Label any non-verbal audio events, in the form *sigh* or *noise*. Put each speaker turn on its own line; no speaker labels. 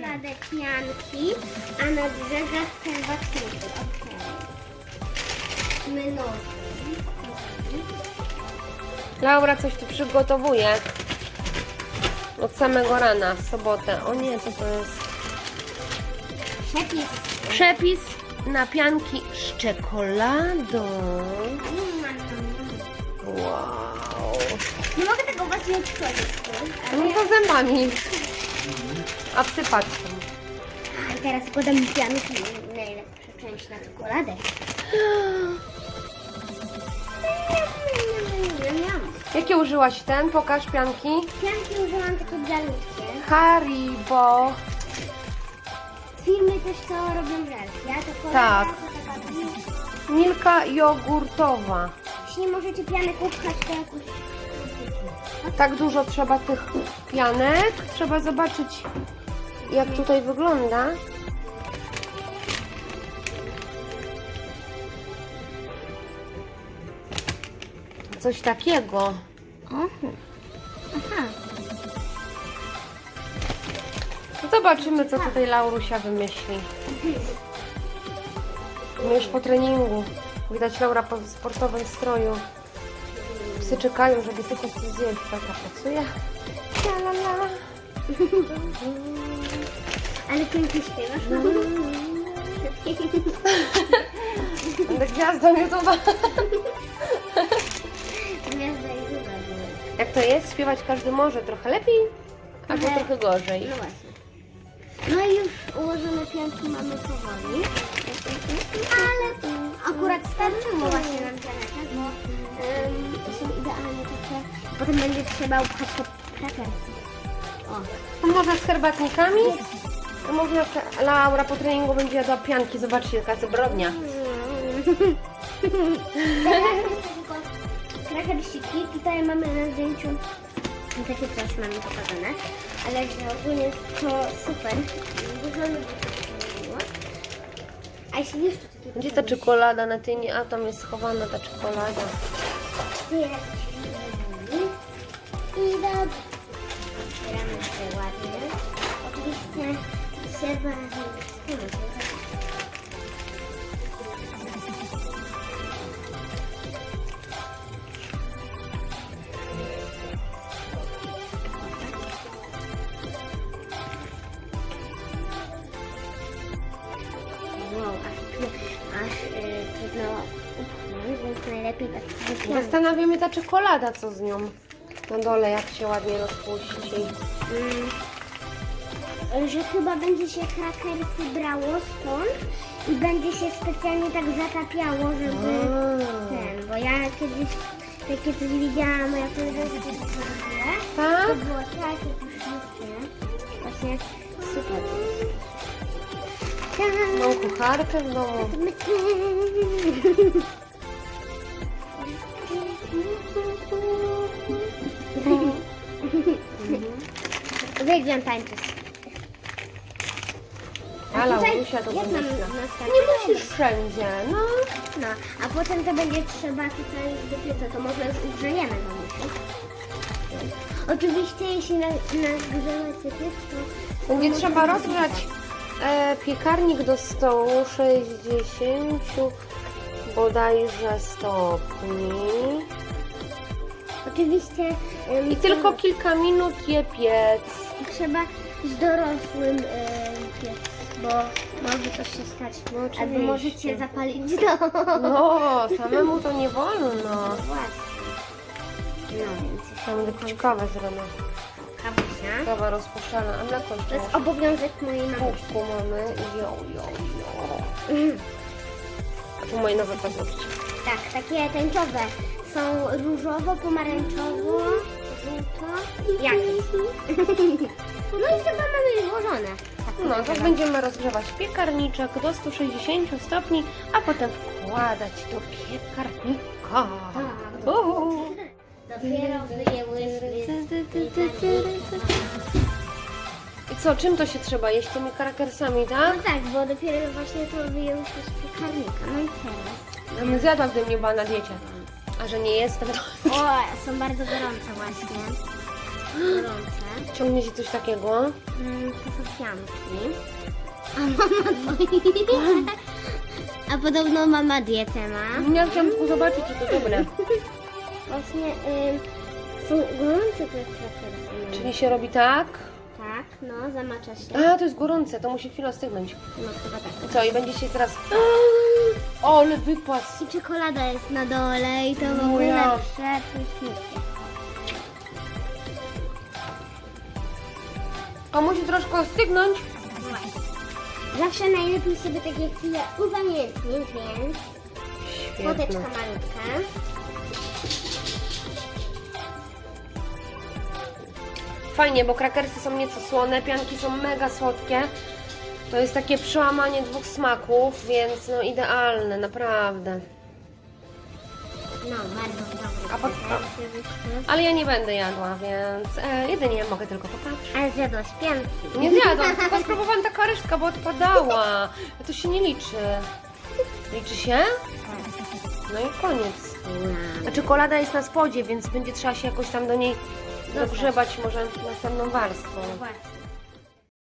pianki, a na brzegach herbatnicy. Okej. Mynowy.
Laura coś tu przygotowuje. Od samego rana, w sobotę. O nie, co to jest?
Przepis.
Przepis na pianki z czekoladą. Wow.
Nie mogę tego właśnie otworzyć.
No to zębami. A wsypać tam.
A teraz składam pianki. Najlepsza część na czekoladę.
Jakie użyłaś ten? Pokaż pianki.
Pianki użyłam takie bialutkie.
Haribo.
Firmy też to robią żelki. Ja to
Tak. Milka jogurtowa.
Jeśli nie możecie pianek upchać, to jakoś...
Tak dużo trzeba tych pianek. Trzeba zobaczyć, jak tutaj wygląda. Coś takiego. Zobaczymy, co tutaj Laurusia wymyśli. My już po treningu. Widać Laura po sportowym stroju. Psy czekają, żeby tylko coś zjeść. Taka pracuje. La, la, la.
Ale pięknie śpiewasz.
Będę gwiazdą YouTube'a.
Gwiazda były.
Jak to jest? Śpiewać każdy może. Trochę lepiej, albo
Ale-
trochę gorzej.
No właśnie. No i już ułożone pianki mamy powoli. Ale akurat starczyło właśnie nam pianek, bo um, są idealnie takie. Potem będzie trzeba upchać te krakersy. O.
A Można z herbatnikami? A Można z... Laura po treningu będzie jadła pianki. Zobaczcie, jaka zbrodnia. *laughs*
Krakersiki. Tutaj mamy na zdjęciu takie coś mamy pokazane. Ale że ogólnie jest to super. Dużo ludzi to. A jeśli jeszcze
Gdzie ta czekolada na tynie? A tam jest schowana ta czekolada.
I do... Otwieramy się ładnie. Oczywiście trzeba najlepiej tak
Zastanawia mnie ta czekolada, co z nią na dole, jak się ładnie rozpuści.
Mm, że chyba będzie się krakersy brało stąd i będzie się specjalnie tak zatapiało, żeby ten, bo ja kiedyś takie coś widziałam, moja koleżanka też to robiła. To
Tak?
było takie pyszniutkie. Właśnie super.
Mam kucharkę w domu.
Uwielbiam tańczyć.
A
tutaj
Laurusia to
jak mam następny?
Nie musisz wszędzie, no.
No, a potem to będzie trzeba tutaj do pieca, to może już ugrzejemy mamusiu. Oczywiście jeśli na, nagrzewajcie piec, to...
Będzie
to
trzeba rozgrzać e, piekarnik do 160 bodajże stopni.
Oczywiście em,
I tylko kilka minut je piec.
trzeba z dorosłym em, piec, bo może coś się stać.
No,
Albo
oczywiście.
możecie zapalić dom.
No, samemu to nie wolno.
Właśnie. No więc
Tam będę ciekawe zrobię.
kapusia.
Kawa rozpuszczana, a mleko
To
jeszcze
jest obowiązek mojej mamy.
Kubku mamy. Jo, jo, jo. *laughs* Tu moje nowe paznokcie.
Tak, takie tęczowe. Są różowo, pomarańczowo, żółto, jakieś. *laughs* No i chyba mamy już włożone. Tak
No, to
podejrzewam.
będziemy rozgrzewać piekarniczek do 160 stopni, a potem wkładać do piekarnika.
Tak.
Uhu.
Dopiero wyjęłyśmy
co, czym to się trzeba jeść? Tymi krakersami, tak?
No tak, bo dopiero właśnie to wyjęłyśmy z piekarnika. No i teraz.
Ja bym zjadła, gdybym nie była na diecie. A że nie jestem, to...
O, są bardzo gorące właśnie. Gorące.
Ciągnie się coś takiego.
Mm, to są pianki. A mama dwoje. A podobno mama dietę ma.
Ja chciałam tylko zobaczyć, czy to dobre.
Właśnie ym, są gorące te krakersy.
Czyli się robi tak.
No, zamacza się.
A, to jest gorące, to musi chwilę stygnąć.
No chyba tak.
Co, i będzie się teraz... O, ale wypas.
I czekolada jest na dole i to w
No
ogóle
ja.
przepysznicie.
A musi troszkę ostygnąć.
Zawsze najlepiej sobie takie chwile upamiętnić, więc foteczka
Świetnie.
malutka.
Fajnie, bo krakersy są nieco słone, pianki są mega słodkie. To jest takie przełamanie dwóch smaków, więc no idealne, naprawdę.
No, bardzo dobre.
A po-
wyszły.
Ale ja nie będę jadła, więc e, jedynie mogę tylko popatrzeć.
Ale zjadłaś pianki.
Nie zjadłam, tylko spróbowałam taka resztka, bo odpadała. A to się nie liczy. Liczy się? No i koniec. A czekolada jest na spodzie, więc będzie trzeba się jakoś tam do niej dogrzebać może następną warstwą.
Właśnie.